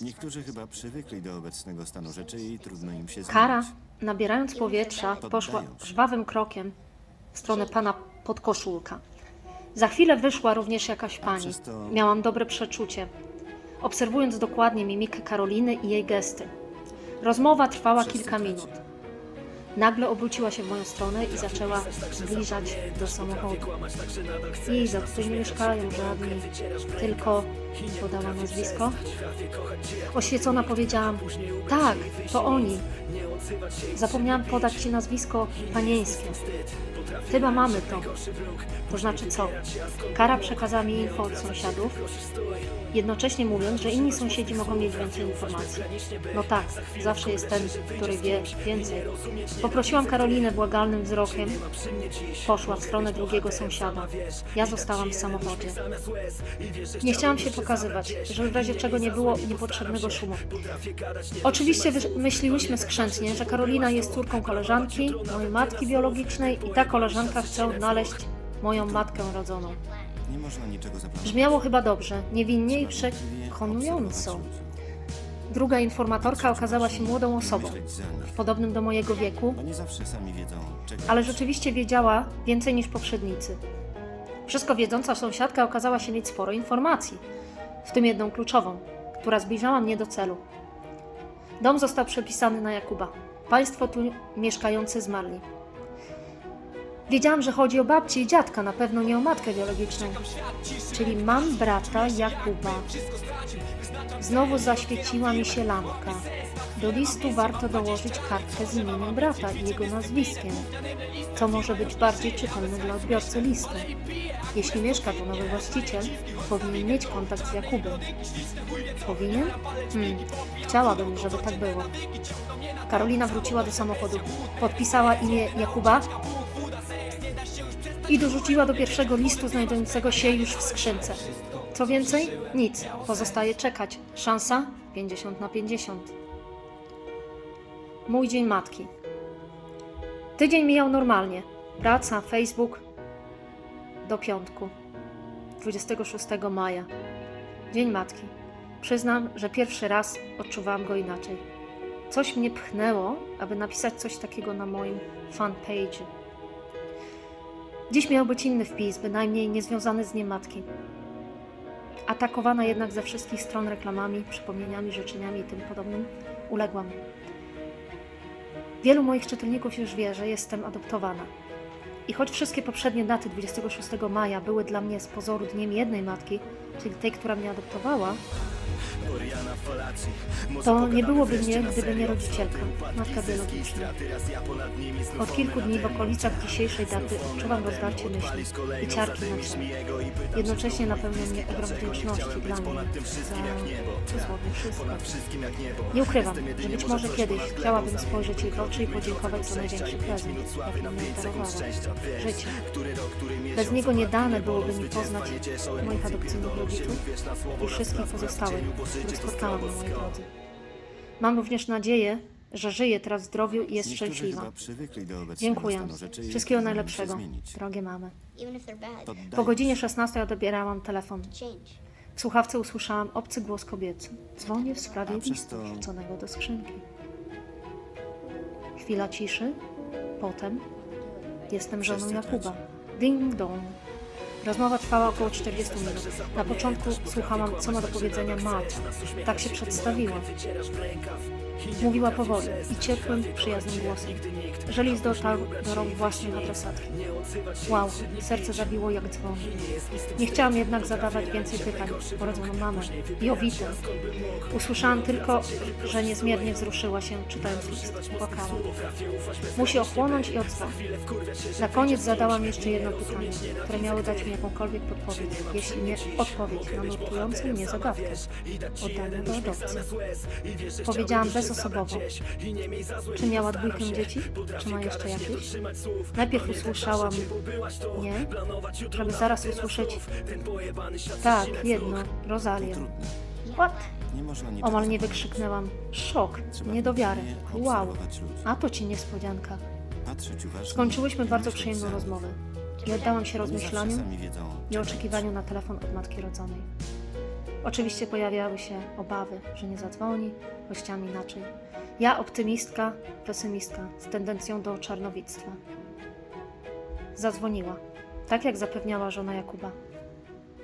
Niektórzy chyba przywykli do obecnego stanu rzeczy i trudno im się Kara, zmienić. nabierając powietrza, poszła żwawym krokiem w stronę pana podkoszulka. Za chwilę wyszła również jakaś pani. przez to- Miałam dobre przeczucie, obserwując dokładnie mimikę Karoliny i jej gesty. Rozmowa trwała kilka traci. minut. Nagle obróciła się w moją stronę i zaczęła zbliżać do samochodu. Iza, tutaj nie mieszkają żadni, tylko podała nazwisko. Oświecona powiedziałam, tak, to oni. Zapomniałam podać Ci nazwisko panieńskie. Chyba mamy to. To znaczy co? Kara przekazała mi info od sąsiadów, jednocześnie mówiąc, że inni sąsiedzi mogą mieć więcej informacji. No tak, zawsze jest ten, który wie więcej. Poprosiłam Karolinę błagalnym wzrokiem. Poszła w stronę drugiego sąsiada. Ja zostałam w samochodzie. Nie chciałam się pokazywać, żeby w razie czego nie było niepotrzebnego szumu. Oczywiście myśliłyśmy skrzętnie, że Karolina jest córką koleżanki, mojej matki biologicznej i ta koleżanka chce odnaleźć moją matkę rodzoną. Brzmiało chyba dobrze, niewinnie i przekonująco. Druga informatorka okazała się młodą osobą, nich. podobnym do mojego wieku, ale rzeczywiście wiedziała więcej niż poprzednicy. Wszystko wiedząca sąsiadka okazała się mieć sporo informacji, w tym jedną kluczową, która zbliżała mnie do celu. Dom został przepisany na Jakuba. Państwo tu mieszkający zmarli. Wiedziałam, że chodzi o babcię i dziadka, na pewno nie o matkę biologiczną. Czyli mam brata Jakuba. Znowu zaświeciła mi się lampka. Do listu warto dołożyć kartkę z imieniem brata i jego nazwiskiem, co może być bardziej czytelne dla odbiorcy listu. Jeśli mieszka tu nowy właściciel, powinien mieć kontakt z Jakubem. Powinien? Hmm, chciałabym, żeby tak było. Karolina wróciła do samochodu, podpisała imię Jakuba i dorzuciła do pierwszego listu znajdującego się już w skrzynce. Co więcej? Nic. Pozostaje czekać. Szansa 50 na 50. Mój dzień matki. Tydzień mijał normalnie. Praca, Facebook. Do piątku. 26 maja. Dzień matki. Przyznam, że pierwszy raz odczuwałam go inaczej. Coś mnie pchnęło, aby napisać coś takiego na moim fanpage'u. Dziś miał być inny wpis, bynajmniej niezwiązany z dniem matki. Atakowana jednak ze wszystkich stron reklamami, przypomnieniami, życzeniami i tym podobnym, uległam. Wielu moich czytelników już wie, że jestem adoptowana. I choć wszystkie poprzednie daty 26 maja były dla mnie z pozoru dniem jednej matki, czyli tej, która mnie adoptowała, to nie byłoby mnie, gdyby nie rodzicielka, matka biologiczna. Od kilku dni w okolicach dzisiejszej daty odczuwam rozdarcie myśli i ciarki na ciele. Jednocześnie napełnia mnie ogrom wdzięczności dla niej za dosłownie wszystko. Nie ukrywam, że być może kiedyś chciałabym spojrzeć jej w oczy i podziękować za największy prezent, jaki mi darowała. Życie. Bez niego nie dane byłoby mi poznać moich adopcyjnych rodziców i wszystkich pozostałych, których spotkałam na mojej drodze. Mam również nadzieję, że żyje teraz w zdrowiu i jest szczęśliwa. Dziękuję. Wszystkiego najlepszego, drogie mamy. Po godzinie się. 16 odbierałam telefon. W słuchawce usłyszałam obcy głos kobiecy. Dzwonię w sprawie listu wrzuconego do skrzynki. Chwila ciszy. Potem jestem żoną Jakuba. Ding dong. Rozmowa trwała około 40 minut. Na początku słuchałam, co ma do powiedzenia Matt. Tak się przedstawiła. Mówiła powoli i ciepłym, przyjaznym głosem. Że list dotarł do rąk własnej adresatki. Wow, serce zabiło jak dzwon. Nie chciałam jednak zadawać więcej pytań o mamę i o Witę. Usłyszałam tylko, że niezmiernie wzruszyła się, czytając list. Płakała. Musi ochłonąć i odzwonić. Na koniec zadałam jeszcze jedno pytanie, które miało dać mi jakąkolwiek podpowiedź, jeśli nie odpowiedź na nurtującą mnie zagadkę. Oddania do adopcji. Powiedziałam bezosobowo. Czy miała dwójkę dzieci? Czy ma jeszcze jakieś? Najpierw usłyszałam nie, żeby zaraz usłyszeć tak, jedno, Rozalię. What? Omal nie wykrzyknęłam. Szok, Trzeba nie do wiary. pilnie Wow, a to ci niespodzianka. Skończyłyśmy bardzo przyjemną rozmowę. I oddałam się rozmyślaniu i oczekiwaniu na telefon od matki rodzonej. Oczywiście pojawiały się obawy, że nie zadzwoni, gościami inaczej. Ja optymistka, pesymistka z tendencją do czarnowictwa. Zadzwoniła, tak jak zapewniała żona Jakuba.